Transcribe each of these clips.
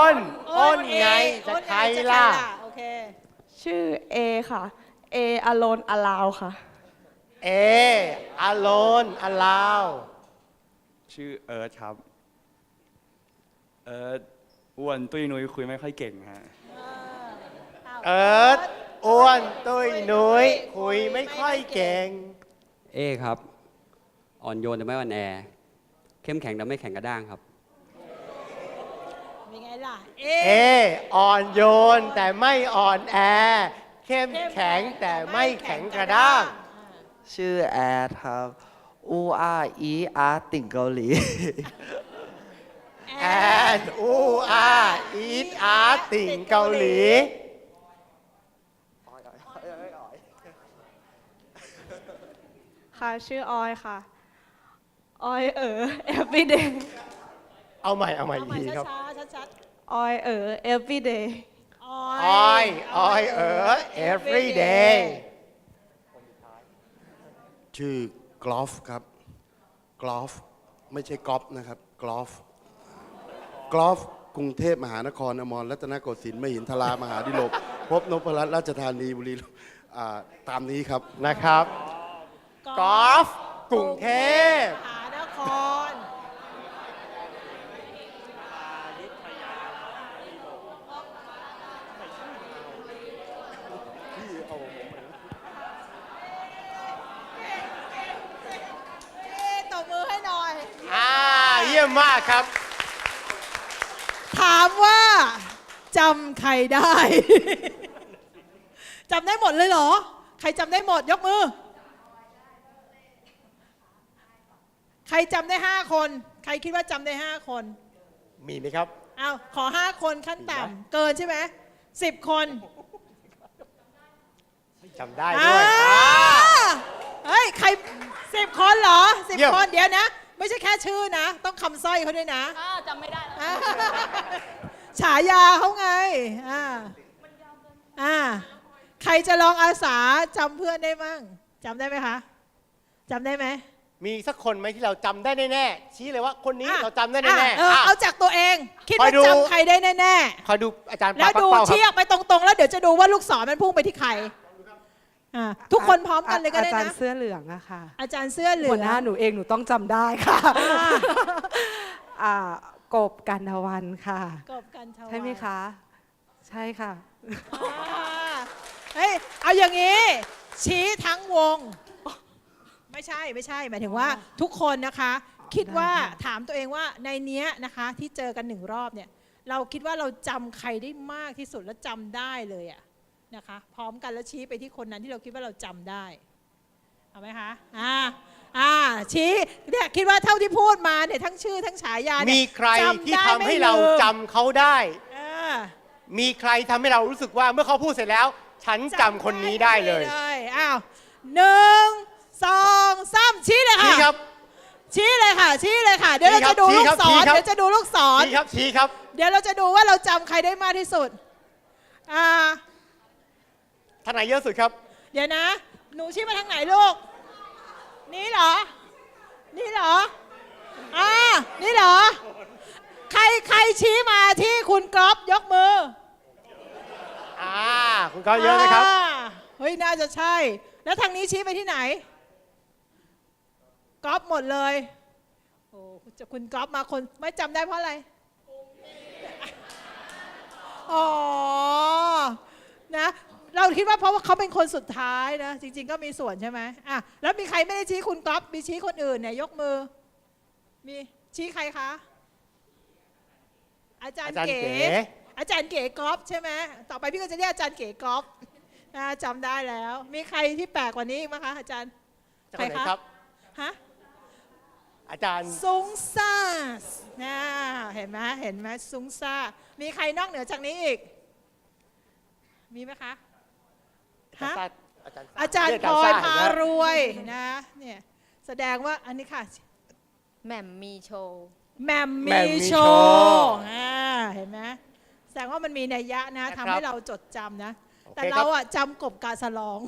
อ้นอ้นไงจะอ้นใครจะล่ะ โอเค ชื่อเอค่ะ เออโลนอลาวค่ะ เออโลนอลาว ชื่อเอิร์ธครับ เอิร์ธอ้วนตุ้ยนุ้ยคุยไม่ค่อยเก่งฮะ เอิร์ธอ้วนตุ้ยนุ้ยคุยไม่ค่อยเก่ง เอครับ อ่อนโยนแต่ไม่อ่อนแอ เข้มแข็งแต่ไม่แข็งกระด้างครับมีไง ล่ะ เอ เออ่อนโยนแต่ไม่อ่อนแอ เข้มแข็งแต่ไม่แข็งกระด้าง ชื่อแอดครับอูอาอีอาร์ติ่งเกาหลี แอนอูอาอีทอาร์ติ่งเกาหลี ค่ะ ชื่อออยค่ะ ออยเออ everyday เอาใหม่เอาใหม่เอาอีกใหม่ทีครับช้าๆชัดออ ยเออ everyday ๆอออยออยเออ every day ชื่อกลอฟครับกลอฟไม่ใช่กอล์ฟนะครับกลอฟกลอฟกรุงเทพมหานครอมรรัตนโกสินทร์มหินทรามหาดิลกพบนพรัตน์ราชธานีบุรีรัมย์อ่าตามนี้ครับนะครับกอล์ฟกรุงเทพ มหานคร เอ๊ะตบมือให้หน่อย อ่า เยี่ยมมากครับ ถามว่าจำใครได้ จำได้หมดเลยเหรอ ใครจำได้หมดยกมือ ใครจำได้ห้าคน ใครคิดว่าจำได้ห้าคน มีไหมครับ เอาขอห้าคนขั้นต่ำเกินใช่ไหมสิบคนจำได้อ่าด้วยอ่าเฮ้ย ใครสิบคนเหรอสิบเยี่ยม คนเดี๋ยวนะ ไม่ใช่แค่ชื่อนะ ต้องคำสร้อยเขาด้วยนะจำไม่ได้อ่าฉายาเขาไงอ่าอ่าใครจะลองอาสาจำเพื่อนได้มั่งจำได้ไหมคะจำได้ไหมมีสักคนไหมที่เราจำได้แน่ๆชี้เลยว่าคนนี้อะเราจำได้อะแน่เออๆเอาจากตัวเอง คิดคอว่ายดู จำใครได้แน่คอยดูอาจารย์ๆแล้วปาปักดูเป้าคเชี่ยรับไปตรงๆ แล้วเดี๋ยวจะดูว่าลูกศรมันพุ่งไปที่ใคร อ่าทุกคนพร้อมกันเลยก็ได้อาจารย์นะเสื้อเหลืองอะค่ะอาจารย์เสื้อเหลืหัอวงหน้าหนูเองหนูต้องจำได้ค่ะอ่าอ่ากบกันทวันค่ะ กบกันทวารใช่ไหมคะ ใช่ค่ะ อ่าเฮ้ย เอาอย่างนี้ ชี้ทั้งวง ไม่ใช่ไม่ใช่ หมายถึงว่าทุกคนนะคะ คิดว่าได้ค่ะ ถามตัวเองว่าในเนี้ยนะคะ ที่เจอกันหนึ่งรอบเนี่ย เราคิดว่าเราจำใครได้มากที่สุดและจำได้เลยอะ นะคะ พร้อมกันแล้วชี้ไปที่คนนั้นที่เราคิดว่าเราจำได้เอาไหมคะอ่าอ่าชี้เนี่ยคิดว่าเท่าที่พูดมาเนี่ยทั้งชื่อทั้งฉายาเนี่ยมีใครจำที่ได้ทำไม่ให้เราลืมจำเขาได้อ่ามีใครทำให้เรารู้สึกว่าเมื่อเขาพูดเสร็จแล้ว ฉันจำคนนี้ได้เลยอ้าวหนึ่งสองสามชี้เลยชี้ค่ะครับ ชี้เลยค่ะ ชี้เลยค่ะ เดี๋ยวเราจะดูชี้ลูครักบศชี้รครับเดี๋ยวจะดูลูกศรชี้ครับชี้ครับ เดี๋ยวเราจะดูว่าเราจำใครได้มากที่สุดอ่า ท่านไหนเยอะสุดครับ เดี๋ยวนะ หนูชี้มาทางไหนลูก นี่เหรอ นี่เหรอ อ่า นี่เหรอ ใครใครชี้มาที่คุณก๊อฟยกมืออ่า คุณก็เยอะนะครับาเฮ้ย น่าจะใช่ แล้วทางนี้ชี้ไปที่ไหนก๊อฟหมดเลย โอ้จะคุณก๊อฟมาคนไม่จำได้เพราะอะไรอ๋อ นะ เราคิดว่าเพราะว่าเขาเป็นคนสุดท้ายนะ จริง ๆ ก็มีส่วนใช่ไหมอะแล้วมีใครไม่ได้ชี้คุณก๊อฟมีชี้คนอื่นเนี่ยยกมือ มีชี้ใครคะ อาจารย์อาจารย์เก๋ เก๋ อาจารย์เก๋ก๊อฟใช่ไหมต่อไปพี่ก็จะเรียกอาจารย์เก๋ก๊อฟนะจำได้แล้ว มีใครที่แปลกกว่านี้อีกไหมคะอาจารย์จะคนไหนครับ ฮะ อาจารย์ซุงซ่านะเห็นไหมเห็นไหมซุงซ่า มีใครนอกเหนือจากนี้อีก มีไหมคะ ฮะ อาจารย์อาจารย์เกพลอยซ่พาเห็นไหมรวยนะเนี่ยแสดงว่าอันนี้ค่ะแหม่มมีโชว์แหมมแหม่มีมมีโชโชว์ว์อ่าเห็นไหมแสดงว่ามันมีนัยยะนะนะครัทำบให้เราจดจำนะโอเคแต่ครับเราอะจำกบกาสลอง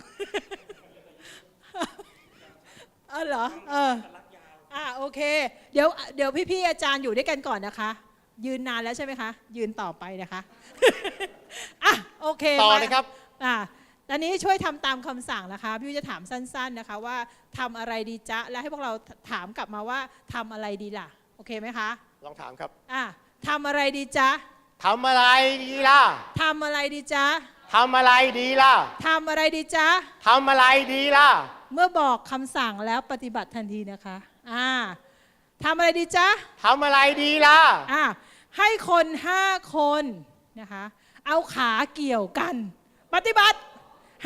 เออเหรอเอออ่าโอเค เดี๋ยวเดี๋ยวพี่ๆอาจารย์อยู่ด้วยกันก่อนนะคะ ยืนนานแล้วใช่ไหมคะ ยืนต่อไปนะคะ อะโอเค ต่อมาเลยครับ อะต อนนี้ช่วยทำตามคำสั่งนะคะพี่วิวจะถามสั้น ๆนะคะว่าทำอะไรดีจ๊ะและให้พวกเราถามกลับมาว่าทำอะไรดีล่ะ โอเคไหมคะ ลองถามครับอะทำอะไรดีจ๊ะทำอะไรดีล่ะทำอะไรดีจ๊ะทำอะไรดีล่ะทำอะไรดีจ๊ะทำอะไรดีล่ะ เมื่อบอกคำสั่งแล้วปฏิบัติทันทีนะคะอ่าทำอะไรดีจ๊ะทำอะไรดีล่ะอ่าให้คนห้าคนนะคะ เอาขาเกี่ยวกัน ปฏิบัติ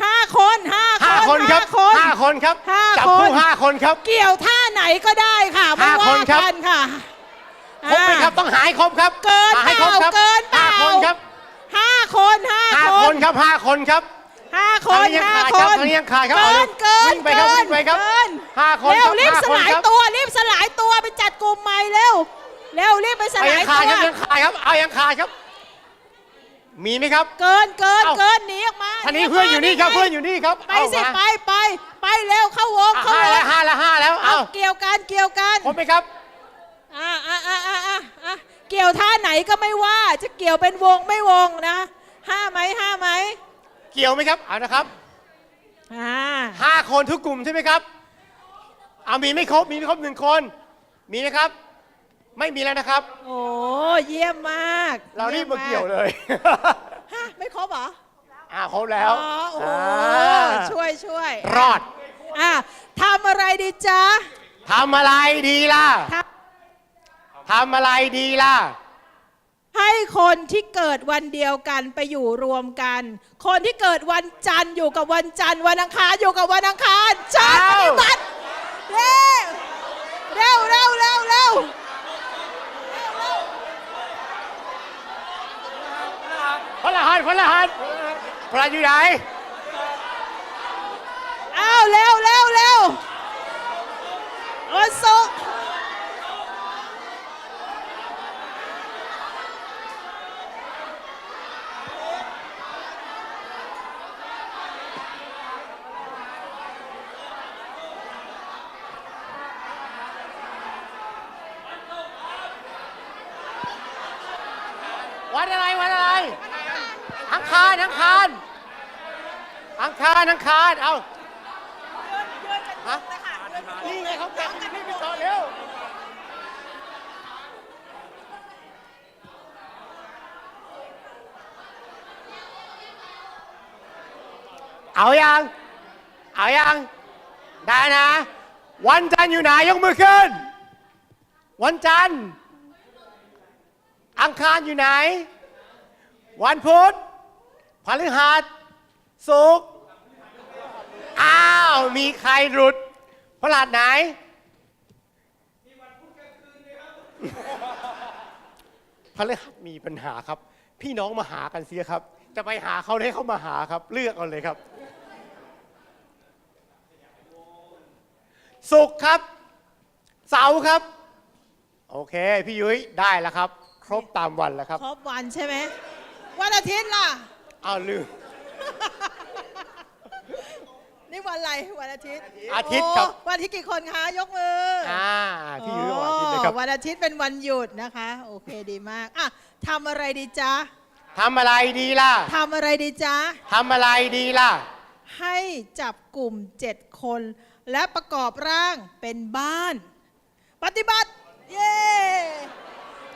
ห้าคนห้าห้าคนครับคนห้าคนครับห้าจับคนคู่ห้าคนครับ เกี่ยวท่าไหนก็ได้ค่ะไม่ห้าคว่านครับ กันค่ะครบไหมครับต้องหายครบครับเกินหาให้ครบครับเปล่าเกินเปห้าล่าคนครับห้าคนห้าห้าคคนนครับห้าคนครับห้าคทางนนี้ยังห้าขาดคครับนทางนี้ยังขาดครับเกิเอานเกินวิ่งไปครับเกิวิ่งไปครับเกินห้าคนเร็วครีบห้าสคนลายครับ ตัวรีบสลายตัวไปจัดกลุ่มใหม่เร็วเร็วรีบไปสเอาลายัยงขาดตัครับวยังขาดครับเอายังขาดครับ มีไหมครับ เกินเกินเอ้า เกินหนีออกมาท่านนี้เพื่อนอยู่นี่ครับเพื่อนอยู่นี่ครับไปเอาสิมาไปไปไปเร็วเข้าวงอะเข้าห้าวแล้วงห้าแล้วห้าแล้วเอาเอาเกี่ยวกันเกี่ยวกันครบไหมครับ อ่าอ่าอ่าอ่าอ่าอะเกี่ยวท่าไหนก็ไม่ว่า จะเกี่ยวเป็นวงไม่วงนะห้าไหมห้าไหมเกี่ยวไหมครับเอานะครับอ่าห้าคนทุกกลุ่มใช่ไหมครับเอามีไม่ครบมีไม่ครบหนึ่งคน มีนะครับ ไม่มีแล้วนะครับ โอ้เยี่ยมมากเรารีบมาเกี่ยวเลย ฮะไม่ครบเหรออ่าครบแล้วอ๋อโอ้โหอ่าช่วยช่วยรอดอะทำอะไรดีจ๊ะทำอะไรดีล่ะททำอะไรดีล่ะให้คนที่เกิดวันเดียวกันไปอยู่รวมกัน คนที่เกิดวันจันทร์อยู่กับวันจันทร์วันอังคารอยู่กับวันอังคารชาติปอ้าวฏิบัติเร็วเร็วเร็วเร็วเร็ว พระรหัสพระรหัสพระอยู่ไหนอ้าวเร็วเร็วเร็ววันศุกร์วันอะไร อังคารอังคาร อังคารอังคารเอาฮะนี่ไงเขาแข่งนี่ไปต่อเร็วเอายัง เอายัง ได้นะ วันจันทร์อยู่ไหนยกมือขึ้น วันจันทร์ อังคารอยู่ไหน วันพุธพฤหัส ศุกร์อ้าว มีใครหลุดพฤหัสไหน พฤหัสมีปัญหาครับ พี่น้องมาหากันเสียครับ จะไปหาเขาให้เขามาหาครับ เลือกเอาเลยครับศุกร์ครับ เสาร์ครับ โอเค พี่ยุ้ยได้แล้วครับ ครบตามวันแล้วครับ ครบวันใช่ไหมวันอาทิตย์ล่ะ อ้าวลืม นี่วันอะไรวันอาทิตย์อาทิตย์ครับโอ้วันอาทิตย์กี่คนคะยกมือออ่าพี่ยุ้ยบอกอาทิตย์เลยครับ โอ้วันอาทิตย์เป็นวันหยุดนะคะ โอเคดีมากอะทำอะไรดีจ๊ะทำอะไรดีล่ะ ทำอะไรดีจ๊ะ ทำอะไรดีล่ะ ให้จับกลุ่มเจ็ดคน และประกอบร่างเป็นบ้าน ปฏิบัติ เย้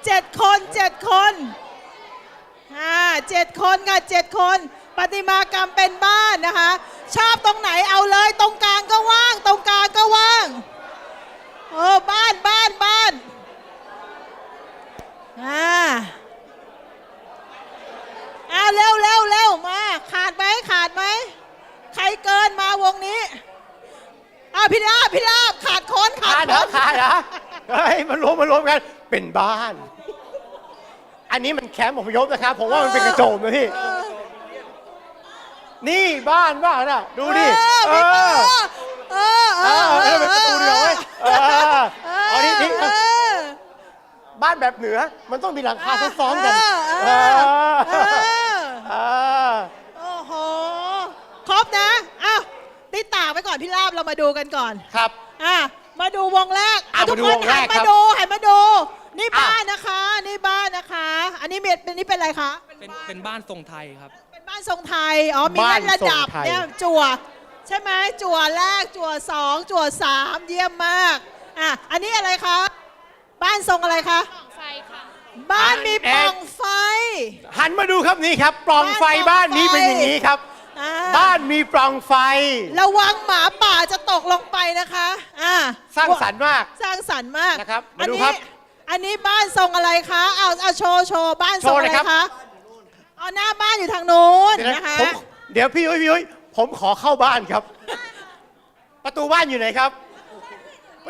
เจ็ดคนเจ็ดคนอ่าเจ็ดคนค่ะเจ็ดคน ปฏิมากรรมเป็นบ้านนะคะ ชอบตรงไหนเอาเลยตรงกลางก็ว่าง ตรงกลางก็ว่างโอ้บ้านบ้านบ้านอ่าอ่าเร็วเร็วเร็วมา ขาดไหมขาดไหมใครเกินมาวงนี้อ่าพี่ลาบพี่ลาบขาดคนขาขาดดเหรอคนขาดเหรอเฮ้ยมารวมมารวมกันเป็นบ้าน อันนี้มันแคมป์อพยพนะครับผมว่ามันเป็นกระโจมนะพี่ นี่บ้านบ้านน่ะดูดิเออเออเอเอออเอเอออเป็นประตูเดียวเว้ยเออเอานี่นี่เออบ้านแบบเหนือมันต้องมีหลังคาซ้อนๆกันเออเออเออโอ้โหครบนะอ้าวติดตากไว้ก่อนพี่ลาบเรามาดูกันก่อนครับ อะมาดูวงแรกอะทุกมาดูคนวงแรหันกครัมาบดูหันมาดู นี่บ้านนะคะ นี่บ้านนะคะ อันนี้เป็นนี่เป็นอะไรคะ เป็นเป็นบ้านทรงไทยครับเป็น บ้านทรงไทย อ๋อ มีบ้านเล่นระดับทรงไทย เนี่ยจั่วใช่ไหมจั่วแรกจั่วสองจั่วสามเยี่ยมมาก อะ อันนี้อะไรคะ บ้านทรงอะไรคะไฟค่ะ บ้านมีปล่องไฟ หันมาดูครับนี่ครับปล่องไฟบ้าบ้านนปล่องไฟนี้เป็นอย่างนี้ครับ อ่า บ้านมีปล่องไฟ ระวังหมาป่าจะตกลงไปนะคะ อ่าสร้างสรรค์มาก สร้างสรรค์มากนะครับมาอันดูนี้ครับอันนี้บ้านทรงอะไรคะ เอาเอาโชว์โชว์บ้านทรงโชว์อะเลไรยครับ คะ เอาหน้าบ้านอยู่ทางนู้นเดี๋ยวนะนะคะ ผมเดี๋ยวพี่ยุ้ยพี่ยุ้ยผมขอเข้าบ้านครับ ประตูบ้านอยู่ไหนครับ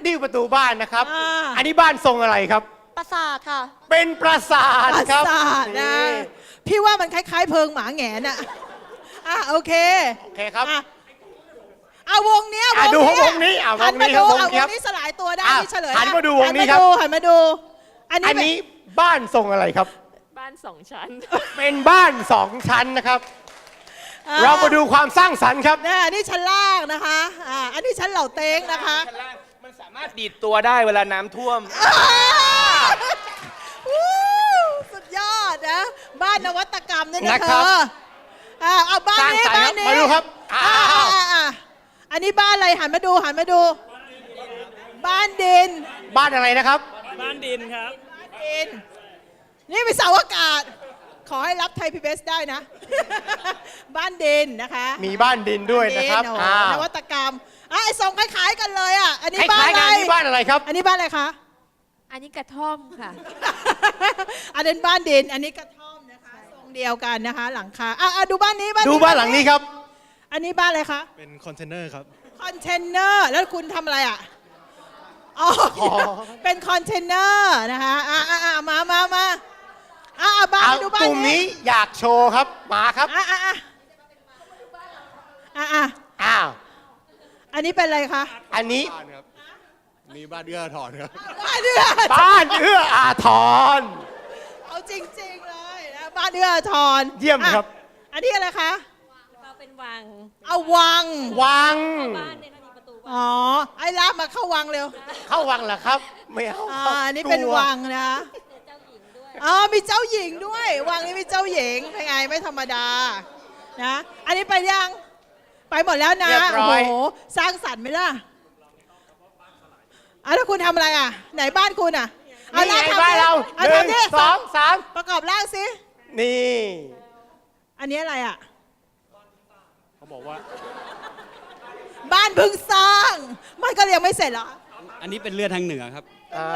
นี่ประตูบ้านนะครับ อ่า อันนี้บ้านทรงอะไรครับ ประสาทค่ะ เป็นปราสาทปราครับสาทนะนี่พี่ว่ามันคล้ายๆ เพิงหมาแหงนอะอะโอเคโอเคครับ อะเอาวงเนี้ยอะวงดูเนี้ยวงนี้อะหันวงนี้มาครับดูวงเอานี้วครังบนี้สลายตัวได้อะนี่เฉลยหันมาดูวงนี้หัครับดูหันมาดู อันนี้อันนี้บ้านทรงอะไรครับ บ้านสองชั้น เป็นบ้านสองชั้นนะครับ อ่เรามาดูความสร้างสรรค์ครับ เนี่ยอันนี้ชั้นล่างนะคะอ่าอันนี้ชั้นเหล่าเต้งนะคะมันสามารถดีดตัวได้เวลาน้ำท่วม วู้สุดยอดนะ บ้านนวัตกรรมด้วยนะนะเธครับ ออ่าเอาบ้านนี้สร้างสรรค์บ้านนี้ครับมาดูครับอ้าวอ่าอ่าอ่าอันนี้บ้านอะไรหันมาดูหันมาดู บ้านดินบ้านอะไรนะครับ บ้านดินครับ ดิน นี่เป็นเสาอากาศ ขอให้รับไทยพีบีได้นะ บ้านดินนะคะมีบ้านดินด้วยนะครับดิโอ้อ่านวัตกรรมอะไอ้ทรงคล้ายๆกันเลยอะอันนี้คบ้านล้ายๆอะกันไรนี่บ้านอะไรครับ อันนี้บ้านอะไรคะ อันนี้กระท่อมค่ะ อันนี้บ้านดินอันนี้กระท่อมนะคะทรงเดียวกันนะคะ หลังคาอะอะดูบ้านนี้บ้านดูบ้านหลังนี้ครับ อันนี้บ้านอะไรคะ เป็นคอนเทนเนอร์ครับ คอนเทนเนอร์แล้วคุณทำอะไรอะอ๋อเป็นคอนเทนเนอร์นะคะอะอะอะมามามา อะอะบ้านเอาไปดูบ้านกลุ่มนี้อยากโชว์ครับมาครับอะอะอะอะอะอ้าวอันนี้เป็นอะไรคะอันนี้นี่บ้านเอื้อถอนครับ บ้านเอื้อบ้านเอื้ออาทร เอาจริงๆเลยนะบ้านเอื้ออาทรเยี่ยมครับ อะอันนี้อะไรคะเราเป็นวังเอาวังวัง บ้านเนี่ยเขามีประตูวังอ๋อไอ้ลาบมาเข้าวังเร็วเข้าวังเหรอครับ ไม่เอาอ่าครับอันนี้เป็นกลัวังนะ อ๋อมีเจ้าหญิงด้วยวังนี้มีเจ้าหญิงเป็นไงไม่ธรรมดานะอันนี้ไปยังไปหมดแล้วนะเรียบร้อยโอ้โหสร้างสรรค์ไหมล่ะอะแล้วคุณทำอะไรอะ ไหนบ้านคุณอะเอานี่ลาไงทำบ้านดิเราเอาหนึ่งทำดิสองสามประกอบร่างสินี่ อันนี้อะไรอะ เขาบอกว่า บ้านเพิ่งสร้าง มันก็ยังไม่เสร็จเหรออันนี้เป็นเรือทางเหนือครับ อ่า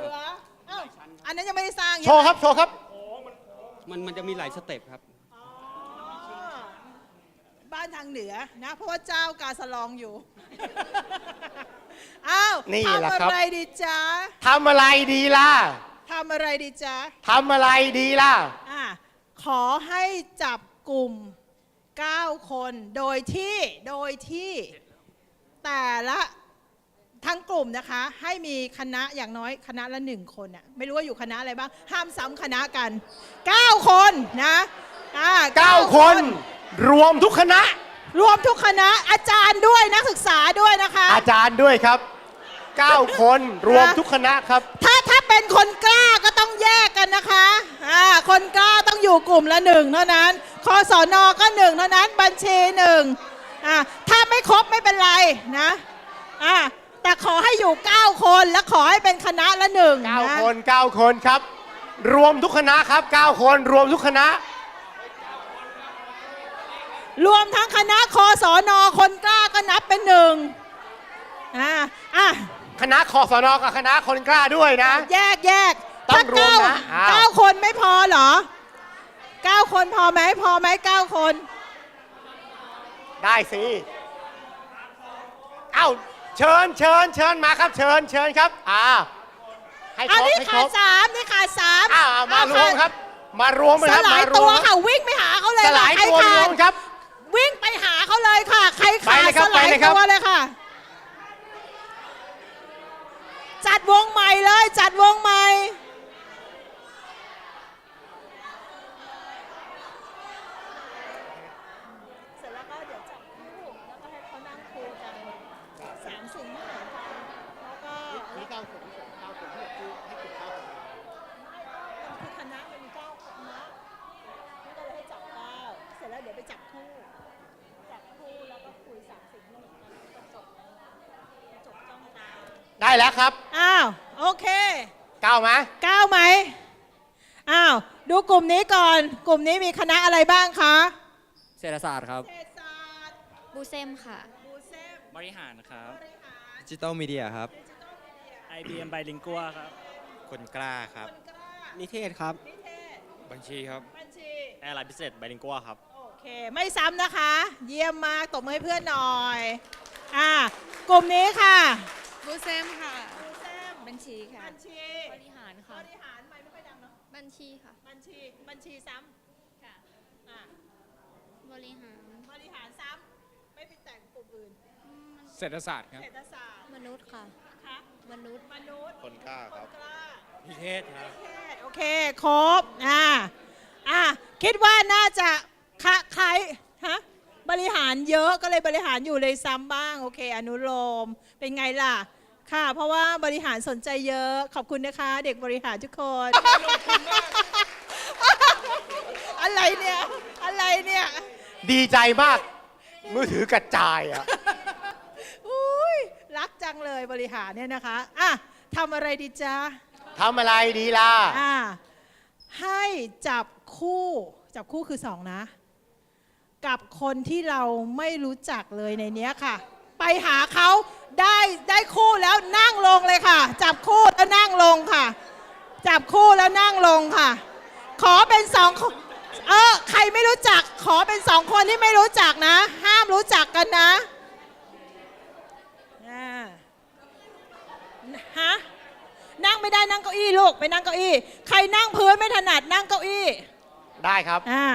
เหลือเอ้า อันนั้นยังไม่ได้สร้างโชว์ครับ โชว์ครับ มันมันจะมีหลายสเต็ปครับอ๋อบ้านทางเหนือนะ เพราะว่าเจ้ากาสลองอยู่อ้าวนี่แหละทำครับอะไรดีจ๊ะทำอะไรดีล่ะทำอะไรดีจ๊ะทำอะไรดีล่ะ อะขอให้จับกลุ่ม 9 คน โดยที่โดยที่แต่ละ ทั้งกลุ่มนะคะ ให้มีคณะอย่างน้อยคณะละหนึ่งคนอะไม่รู้ว่าอยู่คณะอะไรบ้าง ห้ามซ้ำคณะกัน 9 คนนะอะ9คน รวมทุกคณะ รวมทุกคณะอาจารย์ด้วยนักศึกษาด้วยนะคะ อาจารย์ด้วยครับ 9 คนรวมทุกคณะครับ ถ้าถ้าเป็นคนกล้าก็ต้องแยกกันนะคะอ่าคนกล้าต้องอยู่กลุ่มละหนึ่งเท่านั้นคอสอนอก็หนึ่งเท่านั้น บัญชีหนึ่งอ่าถ้าไม่ครบไม่เป็นไรนะอ่า แต่ขอให้อยู่ 9 คนและขอให้เป็นคณะละหนึ่งนะ9คน9คนครับ รวมทุกคณะครับ9คนรวมทุกคณะ รวมทั้งคณะคอสอนอคนกล้าก็นับเป็นหนึ่งอ่าอะคณะคอสนกับคณะคนกล้าด้วยนะ แยกแยกต้องถ้ารวมเก้านะอ้าว เก้าคนไม่พอเหรอเก้าคนพอไหมพอไหมเก้าคน ได้สิ เอ้า เชิญเชิญเชิญมาครับ เชิญเชิญครับ อ่า ให้คอันรบนี้ให้คขารดบสามนี่ขาดสามอ้าวเอามารวมครับ มารวมสเลยครับลายมารตัวมค่ะวิ่งไปหาเขาเลยสค่ะลายใครตัวรขาวดมครับ วิ่งไปหาเขาเลยค่ะ ใครขาดไปเลยครัสบลายไปเลยครับ ตัวเลยค่ะ จัดวงใหม่เลย จัดวงใหม่ เสร็จแล้วก็เดี๋ยวจับคู่แล้วก็ให้เขานั่งคุยกันสามสิ่งที่เหมือนกันแล้วก็ นี่เก้าคนที่ส่งเก้าคนที่ให้กลุ่มเก้าคน ยวไปจับคู่ จับคู่แล้วก็คุยสามสิ่งที่เหมือนกันแล้วก็จบจบจ้องตา ได้แล้วครับอ้าว โอเคก้าวไหมก้าวไหมอ้าว ดูกลุ่มนี้ก่อน กลุ่มนี้มีคณะอะไรบ้างคะเศรษฐศาสตร์ครับ เศรษฐศาสตร์บูเซมค่ะ บูเซมบริหารครับบริหารดิจิตอลมีเดียครับ IBM ไบลิงกัวครับ คนกล้าครับคนกล้านิเทศครับ นิเทศ บัญชีครับ บัญชี แอร์ไลน์พิเศษไบลิงกัวครับ โอเค ไม่ซ้ำนะคะ เยี่ยมมาก ตบมือให้เพื่อนหน่อย อ่ากลุ่มนี้ค่ะ บูเซมค่ะบูเซมบัญชีค่ะ บัญชีบริหารบค่ะริหารไม่ไม่ค่อยดังเนาะบัญชีค่ะ บัญชีบัญชีซ้ำค่ะอ่าบริหารบริหารซ้ำไม่ไปแต่งกลุ่มอื่นเศรษฐศาสตร์ครับเศรษฐศาสตร์มนุษย์ค่ะ นะคะมนุษย์มนุษย์คนกล้าครับ กล้านิเทศครับนิเทศโอเคครบอ่าอ่าคิดว่าน่าจะคะใครฮะ บริหารเยอะก็เลยบริหารอยู่เลยซ้ำบ้างโอเค อนุโลมเป็นไงล่ะ ค่ะ เพราะว่าบริหารสนใจเยอะขอบคุณนะคะ เด็กบริหารทุกคน อะไรเนี่ย อะไรเนี่ยดีใจมาก มือถือกระจายอะ อุ้ยรักจังเลยบริหารเนี่ยนะคะอะทำอะไรดีจ๊ะทำอะไรดีล่ะ อะให้จับคู่จับคู่คือสองนะ กับคนที่เราไม่รู้จักเลยในเนี้ยค่ะ ไปหาเขาได้ได้คู่แล้วนั่งลงเลยค่ะ จับคู่แล้วนั่งลงค่ะ จับคู่แล้วนั่งลงค่ะ ขอเป็นสองคนเออใครไม่รู้จัก ขอเป็นสองคนที่ไม่รู้จักนะ ห้ามรู้จักกันนะอ่าฮะนั่งไม่ได้นั่งเก้าอี้ลูกไปนั่งเก้าอี้ ใครนั่งพื้นไม่ถนัดนั่งเก้าอี้ ได้ครับอ่า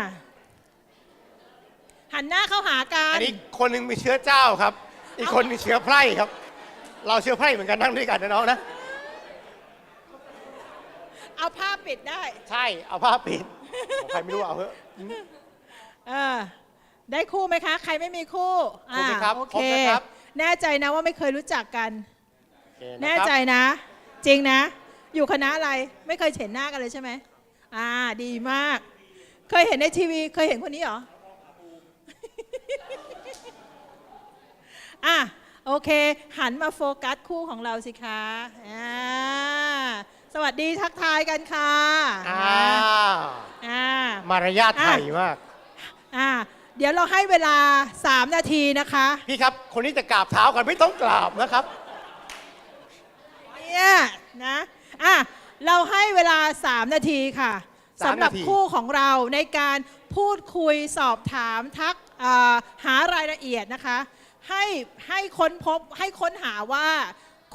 หันหน้าเข้าหากัอันนนี้คนหนึ่งมีเชื้อเจ้าครับ อีกคนมีเชื้อไพร่ครับ เราเชื้อไพร่เหมือนกันนั่งด้วยกันนะน้องนะ เอาผ้าปิดได้ใช่ เอาผ้าปิดของใครไม่รู้เอาเถอะ เออได้คู่ไหมคะ ใครไม่มีคู่ครบไหมครับอ่าโอครบเคนะครับ แน่ใจนะว่าไม่เคยรู้จักกัน โอเคะแน่ครับใจนะ จริงนะ อยู่คณะอะไรไม่เคยเห็นหน้ากันเลยใช่ไหมอ่า ดีมาก เคยเห็นในทีวีเคยเห็นคนนี้เหรอ อะโอเค หันมาโฟกัสคู่ของเราสิคะอ่าสวัสดีทักทายกันค่ะอ่าอ่ามารยาทไทยมากอ่าเดี๋ยวเราให้เวลา 3 นาทีนะคะ พี่ครับ คนนี้จะกราบเท้ากันไม่ต้องกราบนะครับเนี่ยนะอะเราให้เวลา 3 นาทีค่ะสามสำหรับนาทีคู่ของเราในการพูดคุยสอบถามทักอ่าหารายละเอียดนะคะ ให้ให้ค้นพบให้ค้นหาว่า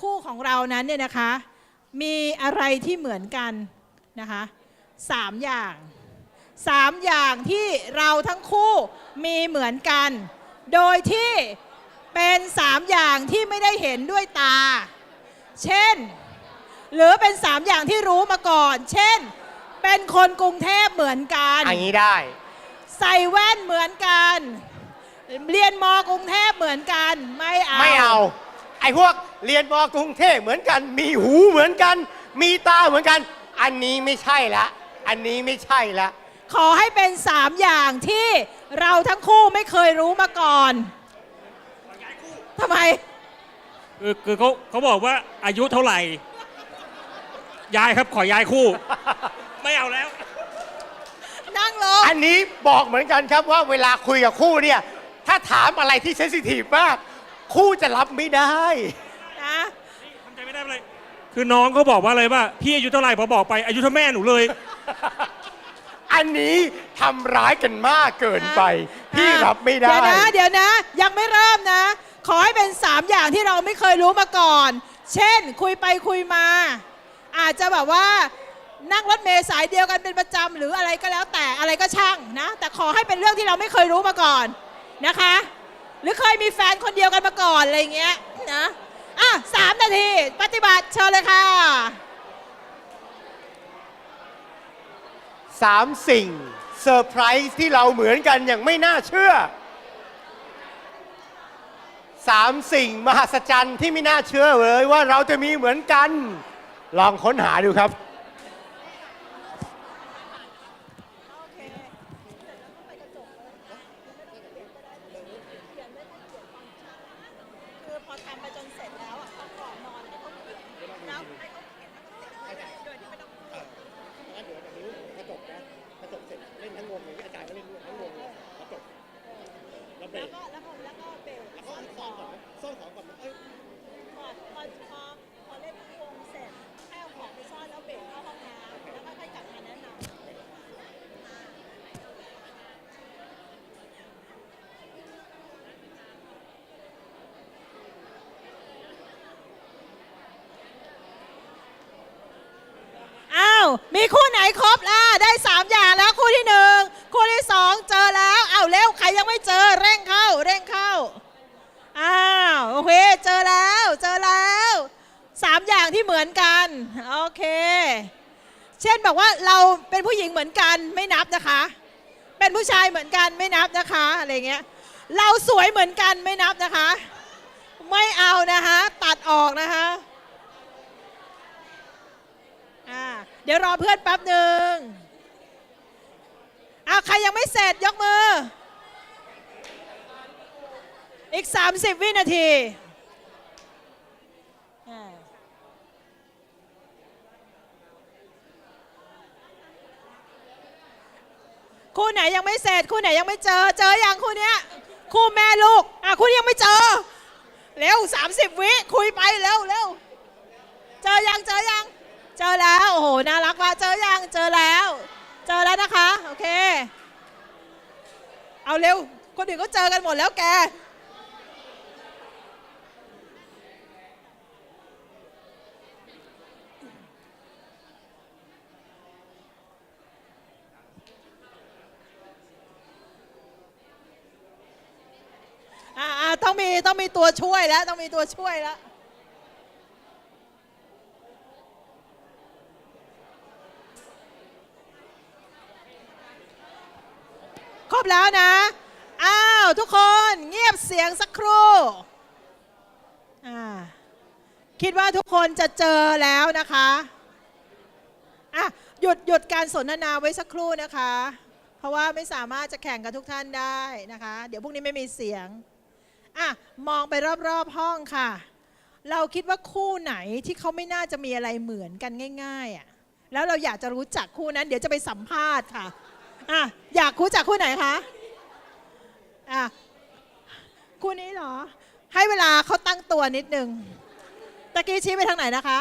คู่ของเรานั้นเนี่ยนะคะ มีอะไรที่เหมือนกันนะคะสามอย่างสามอย่างที่เราทั้งคู่มีเหมือนกัน โดยที่เป็นสามอย่างที่ไม่ได้เห็นด้วยตา เช่น หรือเป็นสามอย่างที่รู้มาก่อน เช่น เป็นคนกรุงเทพเหมือนกัน อันนี้ได้ ใส่แว่นเหมือนกัน เรียนมกรุงเทพเหมือนกันไม่เอา ไม่เอา ไอ้พวกเรียนมกรุงเทพเหมือนกัน มีหูเหมือนกัน มีตาเหมือนกัน อันนี้ไม่ใช่ละ อันนี้ไม่ใช่ละ ขอให้เป็นสามอย่างที่เราทั้งคู่ไม่เคยรู้มาก่อนทำไม คือคือเขาเขาบอกว่าอายุเท่าไหร่ยายครับขอย้ายคู่ ไม่เอาแล้ว นั่งลง อันนี้บอกเหมือนกันครับว่าเวลาคุยกับคู่เนี่ย ถ้าถามอะไรที่เซนซิทีฟมาก คู่จะรับไม่ได้ นะทำใจไม่ได้เลย คือน้องเขาบอกว่าอะไรว่าพี่อายุเท่าไหร่พอบอกไปอายุเท่าแม่หนูเลย อันนี้ทำร้ายกันมากเกินไป พี่อะรับไม่ได้ เดี๋ยวนะ เดี๋ยวนะ ยังไม่เริ่มนะ ขอให้เป็นสามอย่างที่เราไม่เคยรู้มาก่อน เช่น คุยไปคุยมา อาจจะแบบว่านั่งรถเมล์สายเดียวกันเป็นประจำหรืออะไรก็แล้วแต่อะไรก็ช่างนะ แต่ขอให้เป็นเรื่องที่เราไม่เคยรู้มาก่อน นะคะ หรือเคยมีแฟนคนเดียวกันมาก่อนอะไรเงี้ยนะอะสามนาที ปฏิบัติเชิญเลยค่ะสามสิ่งเซอร์ไพรส์ที่เราเหมือนกันอย่างไม่น่าเชื่อสามสิ่งมหัศจรรย์ที่ไม่น่าเชื่อเลยว่าเราจะมีเหมือนกัน ลองค้นหาดูครับ มีคู่ไหนครบล่ะได้สามอย่างแล้วคู่ที่หนึ่งคู่ที่สองเจอแล้วอ้าวเร็วใครยังไม่เจอเร่งเข้าเร่งเข้าอ้าวโอเคเจอแล้วเจอแล้วสามอย่างที่เหมือนกันโอเค เช่นบอกว่าเราเป็นผู้หญิงเหมือนกันไม่นับนะคะ เป็นผู้ชายเหมือนกันไม่นับนะคะอะไรเงี้ยเราสวยเหมือนกันไม่นับนะคะ ไม่เอานะคะ ตัดออกนะคะ อ่า เดี๋ยวรอเพื่อนแป๊บหนึ่งอาใครยังไม่เสร็จยกมือ อีก 30 วินาที คู่ไหนยังไม่เสร็จ คู่ไหนยังไม่เจอ เจออย่างคู่เนี้ย คู่แม่ลูก อะคู่ยังไม่เจอ เร็ว 30 วิ คุยไปเร็วเร็ว เจอยังเจอยัง เจอแล้ว โอ้โห น่ารักมากเจอยังเจอแล้ว เจอแล้วนะคะ โอเค เอาเร็ว คนอื่นก็เจอกันหมดแล้วแก อ่าอ่าต้องมีต้องมีตัวช่วยแล้ว ต้องมีตัวช่วยแล้ว ครบ แล้วนะ อ้าว ทุกคนเงียบเสียงสักครู่คิดว่าทุกคนจะเจอแล้วนะคะอะหยุดหยุดการสนทนาไว้สักครู่นะคะ เพราะว่าไม่สามารถจะแข่งกับทุกท่านได้นะคะ เดี๋ยวพรุ่งนี้ไม่มีเสียงอะมองไปรอบๆห้องค่ะ เราคิดว่าคู่ไหนที่เขาไม่น่าจะมีอะไรเหมือนกันง่าย ๆอะแล้วเราอยากจะรู้จักคู่นั้น เดี๋ยวจะไปสัมภาษณ์ค่ะ อะอยากรู้จักคู่ไหนคะอะคู่นี้เหรอ ให้เวลาเขาตั้งตัวนิดนึงตะกี้ชี้ไปทางไหนนะคะ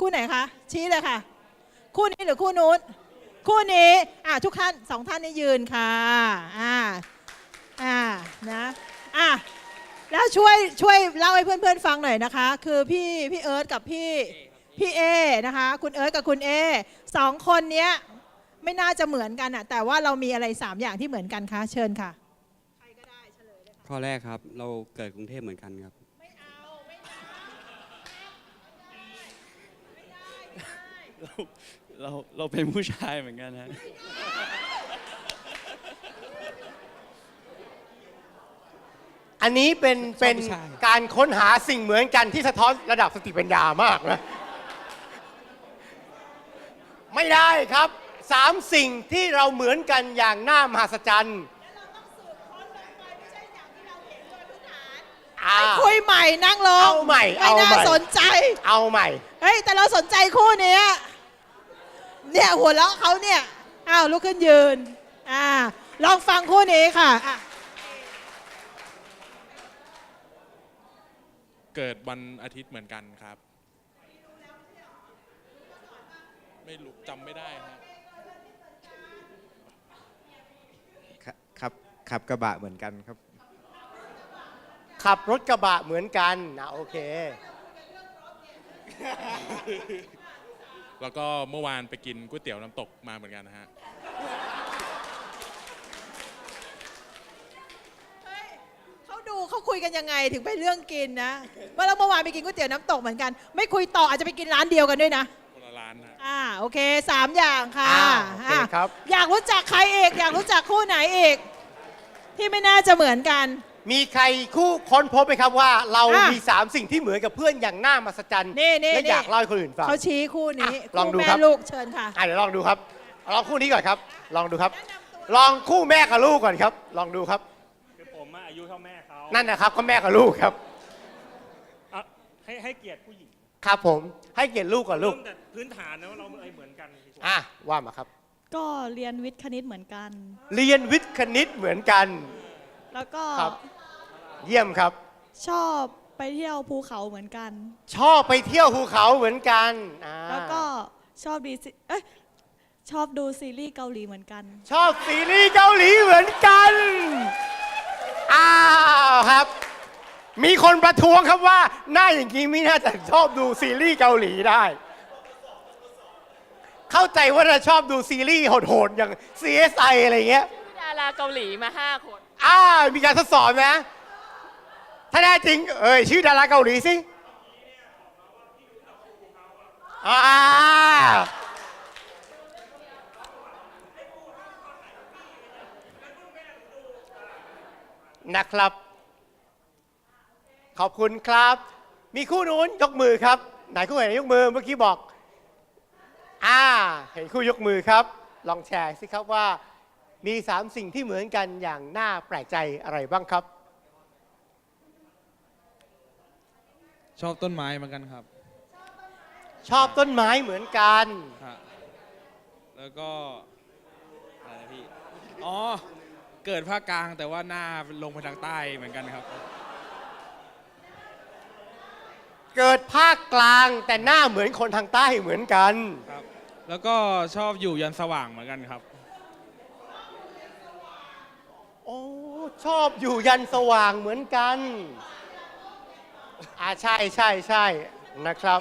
คู่ไหนคะ ชี้เลยค่ะ คู่นี้หรือคู่นู้น คู่นี้อะทุกท่านสองท่านนี้ยืนค่ะอ่าอ่านะอะแล้วช่วยช่วยเล่าให้เพื่อนๆฟังหน่อยนะคะ คือพี่พี่เอิร์ธกับพี่พี่เอนะคะ คุณเอิร์ธกับคุณเอสองคนเนี้ย ไม่น่าจะเหมือนกันอะแต่ว่าเรามีอะไร 3 อย่างที่เหมือนกันคะ เชิญค่ะข้อแรกครับ เราเกิดกรุงเทพเหมือนกันครับเราเราเราเป็นผู้ชายเหมือนกันฮะอันนี้เป็นเป็นผู้ชายการค้นหาสิ่งเหมือนกันที่สะท้อนระดับสติปัญญามากนะ ไม่ได้ครับ สามสิ่งที่เราเหมือนกันอย่างน่ามหัศจรรย์อ่าคุยใหม่นั่งลงเอาใหม่ไม่เอาน่าใหม่ สนใจ เอาใหม่ เฮ้ย แต่เราสนใจคู่เนี้ยเนี่ยหัวเราะเขาเนี่ย อ้าวลุกขึ้นยืน อ่า ลองฟังคู่นี้ค่ะอะ เกิดวันอาทิตย์เหมือนกันครับ ไม่รู้จำไม่ได้ฮะครับ ขับกระบะเหมือนกันครับ ขับรถกระบะเหมือนกันนะโอเค แล้วก็เมื่อวานไปกินก๋วยเตี๋ยวน้ำตกมาเหมือนกันนะฮะ เขาดูเขาคุยกันยังไงถึงไปเรื่องกินนะเมื่อเราเมื่อวานไปกินก๋วยเตี๋ยวน้ำตกเหมือนกัน ไม่คุยต่ออาจจะไปกินร้านเดียวกันด้วยนะ คนละร้านฮะ อ่าโอเคสามอย่างค่ะอ่าโอเคอะครับ อยากรู้จักใครอีกอยากรู้จักคู่ไหนอีก ที่ไม่น่าจะเหมือนกัน มีใครคู่ค้นพบไหมครับว่า เราอะมีสามสิ่งที่เหมือนกับเพื่อนอย่างน่ามหัศจรรย์นี่นี่และนี่ อยากเล่าให้คนอื่นฟัง เขาชี้คู่นี้อะลองดูคู่ครัแม่บลูกเชิญค่ะ อะเดี๋ยวลองดูครับ ลองคู่นี้ก่อนครับ ลองดูครับ ลองคู่แม่กับลูกก่อนครับ ลองดูครับ คือผมอะอายุเท่าแม่เขานั่นนะครับก็แม่กับลูกครับ อะให้ให้เกียรติผู้หญิงครับผม ให้เกียรติลูกก่อนลูก เริ่มแต่พื้นฐานนะว่าเราอะไรเหมือนกันดีกว่าอะว่ามาครับ ก็เรียนวิทย์คณิตเหมือนกัน เรียนวิทย์คณิตเหมือนกัน แล้วก็ครับ เยี่ยมครับ ชอบไปเที่ยวภูเขาเหมือนกัน ชอบไปเที่ยวภูเขาเหมือนกันอ่าแล้วก็ชอบดีซีเอ้ยชอบดูซีรีส์เกาหลีเหมือนกัน ชอบซีรีส์เกาหลีเหมือนกัน อ้าวครับ มีคนประท้วงครับว่าหน้าอย่างนี้ไม่น่าจะชอบดูซีรีส์เกาหลีได้ เข้าใจว่าเราชอบดูซีรีส์โหดๆอย่าง CSI อะไรเงี้ยดาราเกาหลีมาห้าคนอ่ามีการทดสอบนะ ถ้าแน่จริง เอ้ยชื่อดาราเกาหลีสิอ่านะครับ ขอบคุณครับ มีคู่นู้นยกมือครับ ไหนคู่ไหนยกมือเมื่อกี้บอก อ่า เห็นคู่ยกมือครับ ลองแชร์สิครับว่า มีสามสิ่งที่เหมือนกันอย่างน่าแปลกใจอะไรบ้างครับ ชอบต้นไม้เหมือนกันครับชอบต้นไม้เหมือนกัน ฮะแล้วก็อะไรนะพี่ อ๋อ เกิดภาคกลางแต่ว่าหน้าลงไปทางใต้เหมือนกันครับ เกิดภาคกลางแต่หน้าเหมือนคนทางใต้เหมือนกัน ครับ แล้วก็ชอบอยู่ยันสว่างเหมือนกันครับ โอ้ชอบอยู่ยันสว่างเหมือนกัน อ่าใช่ใช่ใช่นะครับ